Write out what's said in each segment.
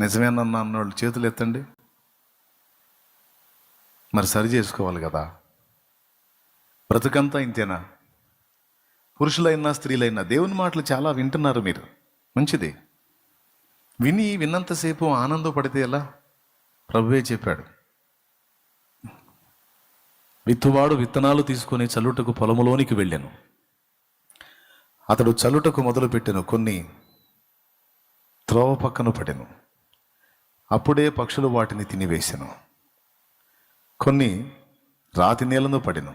నిజమేనన్నా అన్నోళ్ళు చేతులు ఎత్తండి. మరి సరి చేసుకోవాలి కదా. బ్రతుకంతా ఇంతేనా? పురుషులైనా స్త్రీలైనా దేవుని మాటలు చాలా వింటున్నారు మీరు. మంచిది. విని విన్నంతసేపు ఆనందపడితే ఎలా? ప్రభువే చెప్పాడు. విత్తువాడు విత్తనాలు తీసుకొని చల్లుటకు పొలములోనికి వెళ్ళాను. అతడు చల్లుటకు మొదలుపెట్టెను కొన్ని త్రోవ పక్కన పడెను. అప్పుడే పక్షులు వాటిని తినివేసెను. కొన్ని రాతి నేలను పడెను.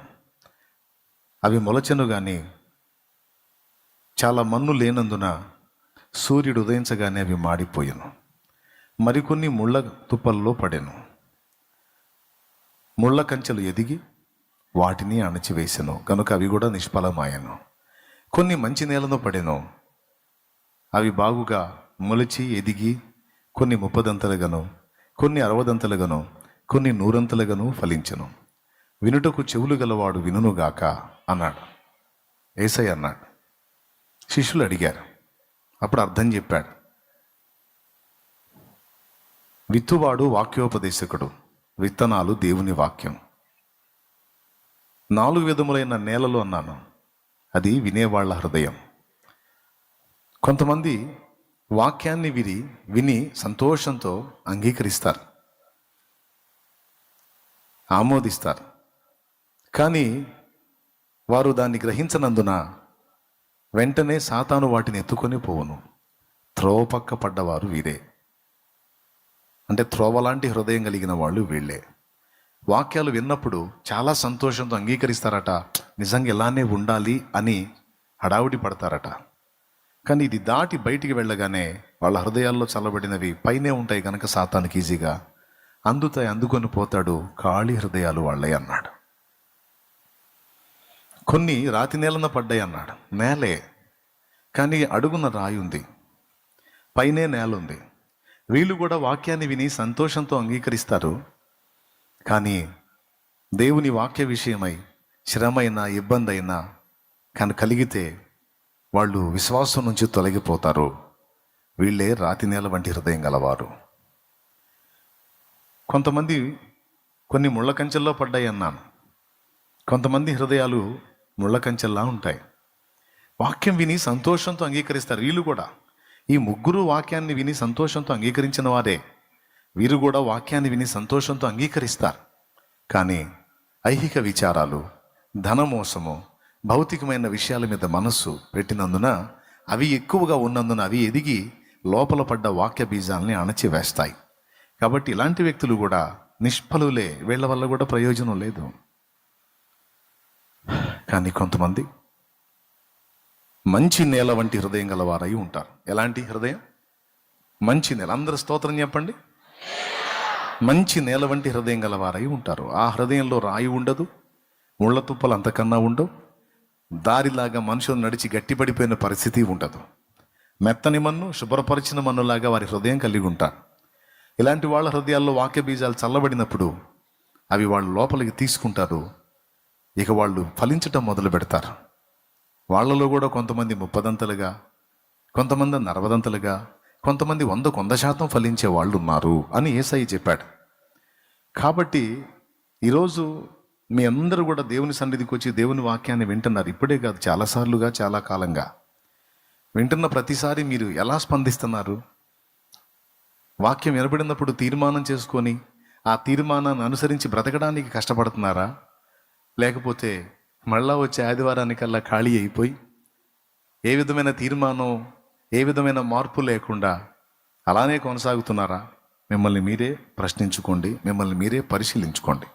అవి మొలచెను కానీ చాలా మన్ను లేనందున సూర్యుడు ఉదయించగానే అవి మాడిపోయాను. మరికొన్ని ముళ్ళ తుప్పల్లో పడెను. ముళ్ళ కంచెలు ఎదిగి వాటిని అణచివేసెను. కనుక అవి కూడా నిష్ఫలమాయను. కొన్ని మంచి నేలను పడెను. అవి బాగుగా మొలిచి ఎదిగి కొన్ని ముప్పదంతలుగాను కొన్ని అరవదంతలుగాను కొన్ని నూరంతలుగాను ఫలించను. వినుటకు చెవులు గలవాడు వినుగాక అన్నాడు. ఏసై అన్నాడు. శిష్యులు అడిగారు. అప్పుడు అర్థం చెప్పాడు. విత్తువాడు వాక్యోపదేశకుడు. విత్తనాలు దేవుని వాక్యం. నాలుగు విధములైన నేలలు అన్నాను. అది వినేవాళ్ళ హృదయం. కొంతమంది వాక్యాన్ని విని విని సంతోషంతో అంగీకరిస్తారు. ఆమోదిస్తారు. కానీ వారు దాన్ని గ్రహించనందున వెంటనే సాతాను వాటిని ఎత్తుకొని పోవును. త్రోవపక్క పడ్డవారు వీరే. అంటే త్రోవలాంటి హృదయం కలిగిన వాళ్ళు వీళ్ళే. వాక్యాలు విన్నప్పుడు చాలా సంతోషంతో అంగీకరిస్తారట. నిజంగా ఇలానే ఉండాలి అని హడావుడి పడతారట. కానీ ఇది దాటి బయటికి వెళ్ళగానే వాళ్ళ హృదయాల్లో చల్లబడినవి పైనే ఉంటాయి కనుక సాతానికి ఈజీగా. అందుతాయి అందుకొని పోతాడు ఖాళీ హృదయాలు వాళ్ళే అన్నాడు. కొన్ని రాతి నేలన పడ్డాయి అన్నాడు. నేలే కానీ అడుగున రాయి ఉంది. పైనే నేల ఉంది. వీళ్ళు కూడా వాక్యాన్ని విని సంతోషంతో అంగీకరిస్తారు. కానీ దేవుని వాక్య విషయమై శ్రమైనా ఇబ్బంది అయినా కానీ కలిగితే వాళ్ళు విశ్వాసం నుంచి తొలగిపోతారు. వీళ్ళే రాతి నేల వంటి హృదయం గలవారు. కొంతమంది కొన్ని ముళ్ళ కంచెల్లో పడ్డాయి అన్నాను. కొంతమంది హృదయాలు ముళ్ళ కంచెల్లా ఉంటాయి. వాక్యం విని సంతోషంతో అంగీకరిస్తారు. వీళ్ళు కూడా ఈ ముగ్గురు వాక్యాన్ని విని సంతోషంతో అంగీకరించిన వారే. వీరు కూడా వాక్యాన్ని విని సంతోషంతో అంగీకరిస్తారు. కానీ ఐహిక విచారాలు ధనమోసము భౌతికమైన విషయాల మీద మనస్సు పెట్టినందున అవి ఎక్కువగా ఉన్నందున అవి ఎదిగి లోపల పడ్డ వాక్య బీజాలని అణచివేస్తాయి. కాబట్టి ఇలాంటి వ్యక్తులు కూడా నిష్ఫలులే. వీళ్ళ వల్ల కూడా ప్రయోజనం లేదు. కానీ కొంతమంది మంచి నేల వంటి హృదయం గలవారై ఉంటారు. ఎలాంటి హృదయం? మంచి నేల. అందరు స్తోత్రం చెప్పండి. మంచి నేల వంటి హృదయం గలవారై ఉంటారు. ఆ హృదయంలో రాయి ఉండదు. ముళ్ళ తుప్పలు అంతకన్నా ఉండవు. దారిలాగా మనుషులు నడిచి గట్టిపడిపోయిన పరిస్థితి ఉండదు. మెత్తని మన్ను శుభ్రపరిచిన మన్నులాగా వారి హృదయం కలిగి ఉంటారు ఇలాంటి వాళ్ళ హృదయాల్లో వాక్య బీజాలు చల్లబడినప్పుడు అవి వాళ్ళు లోపలికి తీసుకుంటారు. ఇక వాళ్ళు ఫలించటం మొదలు పెడతారు. వాళ్ళలో కూడా కొంతమంది ముప్పదంతలుగా కొంతమంది నరవదంతలుగా కొంతమంది వంద కొంద శాతం ఫలించే వాళ్ళు ఉన్నారు అని ఏసఐ చెప్పాడు. కాబట్టి ఈరోజు మీ అందరూ కూడా దేవుని సన్నిధికి వచ్చి దేవుని వాక్యాన్ని వింటున్నారు. ఇప్పుడే కాదు చాలాసార్లుగా చాలా కాలంగా. వింటున్న ప్రతిసారి మీరు ఎలా స్పందిస్తున్నారు? వాక్యం వినబడినప్పుడు తీర్మానం చేసుకొని ఆ తీర్మానాన్ని అనుసరించి బ్రతకడానికి కష్టపడుతున్నారా? లేకపోతే మళ్ళా వచ్చే ఆదివారానికల్లా ఖాళీ అయిపోయి ఏ విధమైన తీర్మానం ఏ విధమైన మార్పు లేకుండా అలానే కొనసాగుతున్నారా? మిమ్మల్ని మీరే ప్రశ్నించుకోండి మిమ్మల్ని మీరే పరిశీలించుకోండి.